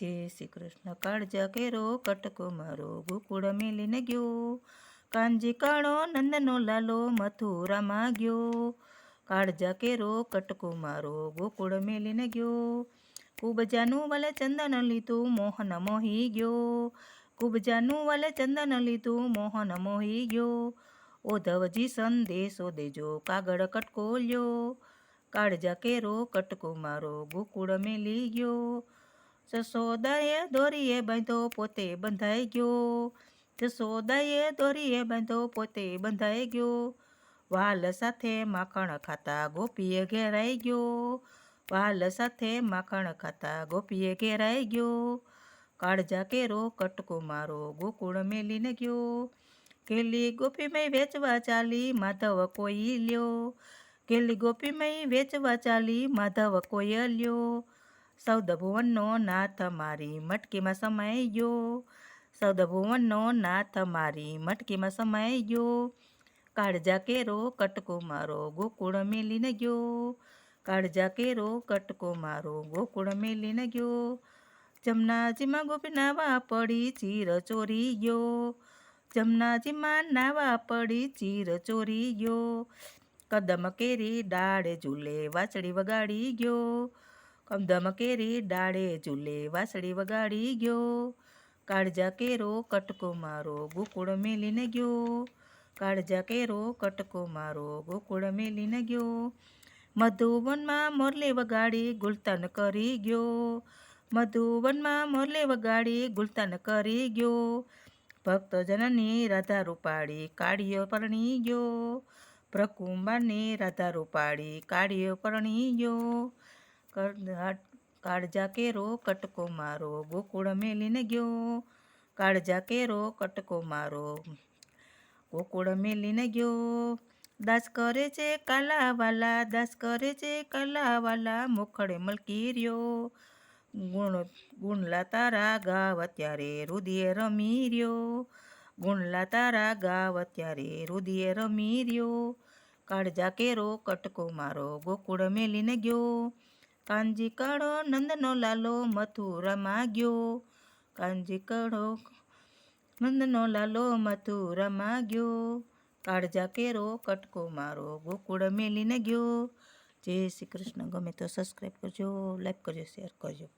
જય શ્રી કૃષ્ણ કાળજા કેરો કટકો મારો ગોકુળ મેલીને ગયો. કાંજી કાળો, નંદનો લાલો મથુરામાં ગયો. કાળજા કેરો કટકો મારો ગોકુળ મેલીને ગયો. કુબજાનું વાલે ચંદન લીધું, મોહન મોહી ગયો. કુબજાનું વાલે ચંદન લીધું, મોહન મોહી ગયો. ઓધવજી સંદેશો દેજો, કાગળ કટકો લ્યો કાળજા કેરો કટકો મારો ગોકુળ મેલી ગયો. જસોદાએ દોરીએ બાંધો પોતે બંધાઈ ગયો. જસોદાએ દોરીએ બાંધો પોતે બંધાઈ ગયો. વાલ સાથે માખણ ખાતા ગોપીએ ઘેરાઈ ગયો. વાલ સાથે માખણ ખાતા ગોપીએ ઘેરાઈ ગયો. કાળજા કેરો કટકો મારો ગોકુળ મેલીને ગયો. કેલી ગોપીમય વેચવા ચાલી માધવ કોઈ લ્યો. કેલી ગોપીમય વેચવા ચાલી માધવ કોઈ લ્યો. સૌદ ભુવનનો નાથ મારી મટકીમાં સમાઈ ગયો. સૌદ ભુવનનો નાથ મારી મટકીમાં સમાઈ ગયો. કાળજા કેરો કટકો મારો ગોકુળ મેલીને ગયો. કાળજા કેરો કટકો મારો ગોકુળ મેલીને ગયો. જમનાજીમાં ગોપી નાવા પડી ચીર ચોરી ગયો. જમનાજીમાં નાવા પડી ચીર ચોરી ગયો. કદમ કેરી ડાળે ઝૂલે વાછડી વગાડી ગયો. કમદમ કેરી ડાળે ચૂલે વાસળી વગાડી ગયો કાળજા કેરો કટકો મારો ગોકુળ મેલીને ગયો કાળજા કેરો કટકો મારો ગોકુળ મેલીને ગયો મધુવનમાં મોરલે વગાડી ગુલતન કરી ગયો મધુવનમાં મોરલે વગાડી ગુલતન કરી ગયો ભક્તજનની રાધા રૂપાળી કાળીઓ પરણી ગયો પ્રકુંબાની રાધા રૂપાળી કાળીઓ પરણી ગયો કાળજા કેરો કટકો મારો, ગોકુળ મેલીને ગયો. કાળજા કેરો કટકો મારો, ગોકુળ મેલીને ગયો. દાસ કરે છે કાલાવાલા, દાસ કરે છે કાલાવાલા મોખડે મલકી રહ્યો ગુણ ગુણલા તારા ગાવ અત્યારે રુદિએ રમી રહ્યો ગુણલા તારા ગાવ અત્યારે રુદિએ રમી રહ્યો કાળજા કેરો કટકો મારો, ગોકુળ મેલીને ગયો. કાનજી કાળો નંદનો લાલો મથુરામાં ગયો કાનજી કાળો નંદનો લાલો મથુરામાં ગયો કાળજા કેરો કટકો મારો ગોકુળ મેલીને ગયો જય શ્રી કૃષ્ણ. ગમે તો સબસ્ક્રાઈબ કરજો લાઈક કરજો શેર કરજો.